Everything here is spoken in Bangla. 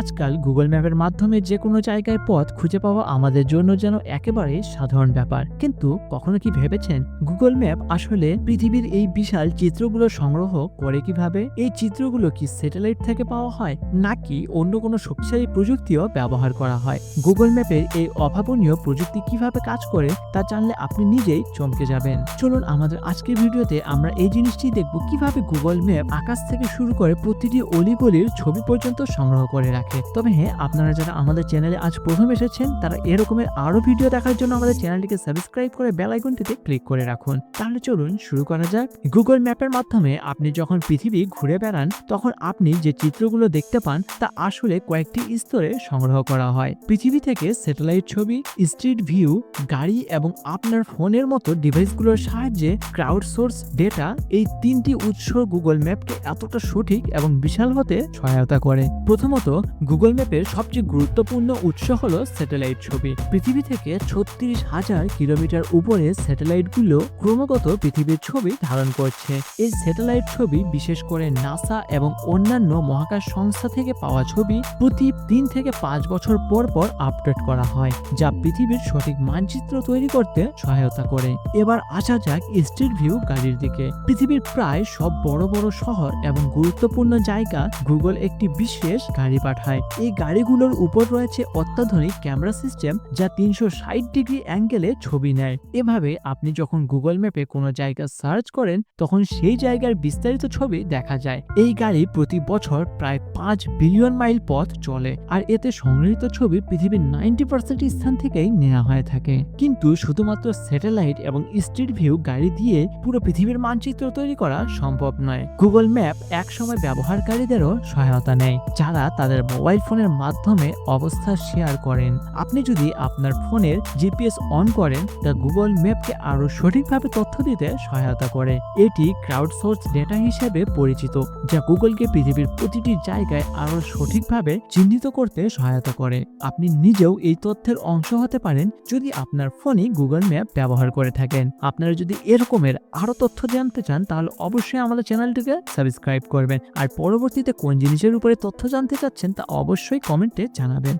আজকাল গুগল ম্যাপের মাধ্যমে যে কোনো জায়গায় পথ খুঁজে পাওয়া আমাদের জন্য যেন একেবারে সাধারণ ব্যাপার। কিন্তু কখনো কি ভেবেছেন গুগল ম্যাপ আসলে পৃথিবীর এই বিশাল চিত্রগুলো সংগ্রহ করে কীভাবে? এই চিত্রগুলো কি স্যাটেলাইট থেকে পাওয়া হয়, নাকি অন্য কোনো শক্তিশালী প্রযুক্তিও ব্যবহার করা হয়? গুগল ম্যাপের এই অভাবনীয় প্রযুক্তি কীভাবে কাজ করে, তা জানলে আপনি নিজেই চমকে যাবেন। চলুন আমাদের আজকের ভিডিওতে আমরা এই জিনিসটি দেখব কীভাবে গুগল ম্যাপ আকাশ থেকে শুরু করে প্রতিটি অলিগলির ছবি পর্যন্ত সংগ্রহ করে রাখে। তবে হ্যাঁ আপনারা যারা আমাদের চ্যানেলে আজ প্রথম এসেছেন, তারা এরকমের আরও ভিডিও দেখার জন্য আমাদের চ্যানেলটিকে সাবস্ক্রাইব করে বেল আইকনটিতে ক্লিক করে রাখুন। তাহলে চলুন শুরু করা যাক। গুগল ম্যাপের মাধ্যমে আপনি যখন পৃথিবী ঘুরে বেড়ান, তখন আপনি যে চিত্রগুলো দেখতে পান, তা আসলে কয়েকটি স্তরে সংগ্রহ করা হয়। পৃথিবী থেকে স্যাটেলাইট ছবি, স্ট্রিট ভিউ, গাড়ি এবং আপনার ফোনের মতো ডিভাইসগুলোর সাহায্যে ক্রাউড সোর্স ডেটা এই তিনটি উৎস গুগল ম্যাপকে এতটা সঠিক এবং বিশাল হতে সহায়তা করে। প্রথমত গুগল ম্যাপের সবচেয়ে গুরুত্বপূর্ণ উৎস হলো স্যাটেলাইট ছবি। পৃথিবী থেকে ছত্রিশ হাজার কিলোমিটার উপরে স্যাটেলাইটগুলো ক্রমাগত পৃথিবীর ছবি ধারণ করছে। এই স্যাটেলাইট ছবি, বিশেষ করে নাসা এবং অন্যান্য মহাকাশ সংস্থা থেকে পাওয়া ছবি, প্রতি তিন থেকে পাঁচ বছর পর পর আপডেট করা হয়, যা পৃথিবীর সঠিক মানচিত্র তৈরি করতে সহায়তা করে। এবার আসা যাক স্ট্রিট ভিউ গাড়ির দিকে। পৃথিবীর প্রায় সব বড় বড় শহর এবং গুরুত্বপূর্ণ জায়গা গুগল একটি বিশেষ গাড়ি পাঠায়। এই গাড়িগুলোর উপর রয়েছে অত্যাধুনিক ক্যামেরা সিস্টেম যা তিনশো ষাট ডিগ্রি অ্যাঙ্গেলে ছবি নেয়। এভাবে আপনি যখন গুগল ম্যাপে কোনো জায়গা সার্চ করেন, তখন সেই জায়গার বিস্তারিত ছবি দেখা যায়। এই গাড়ি প্রতি বছর প্রায় পাঁচ বিলিয়ন মাইল পথ চলে আর এতে সংগৃহীত ছবি পৃথিবীর নাইনটি পার্সেন্ট স্থান থেকেই নেওয়া হয়ে থাকে। কিন্তু শুধুমাত্র স্যাটেলাইট এবং স্ট্রিট ভিউ গাড়ি দিয়ে পুরো পৃথিবীর মানচিত্র তৈরি করা সম্ভব নয়। গুগল ম্যাপ একসময় ব্যবহারকারীদেরও সহায়তা নেয়, যারা তাদের মোবাইল ফোনের মাধ্যমে অবস্থা শেয়ার করেন। আপনি যদি আপনার ফোনের জিপিএস অন করেন, তা গুগল ম্যাপকে আরও সঠিকভাবে তথ্য দিতে সহায়তা করে। এটি ক্রাউড সোর্স ডেটা হিসেবে পরিচিত, যা গুগলকে পৃথিবীর প্রতিটি জায়গায় আরও সঠিকভাবে চিহ্নিত করতে সহায়তা করে। আপনি নিজেও এই তথ্যের অংশ হতে পারেন যদি আপনার ফোনে গুগল ম্যাপ ব্যবহার করে থাকেন। আপনারা যদি এরকমের আরও তথ্য জানতে চান, তাহলে অবশ্যই আমাদের চ্যানেলটিকে সাবস্ক্রাইব করবেন। আর পরবর্তীতে কোন জিনিসের উপরে তথ্য জানতে চাচ্ছেন তা অবশ্যই কমেন্টে জানাবেন।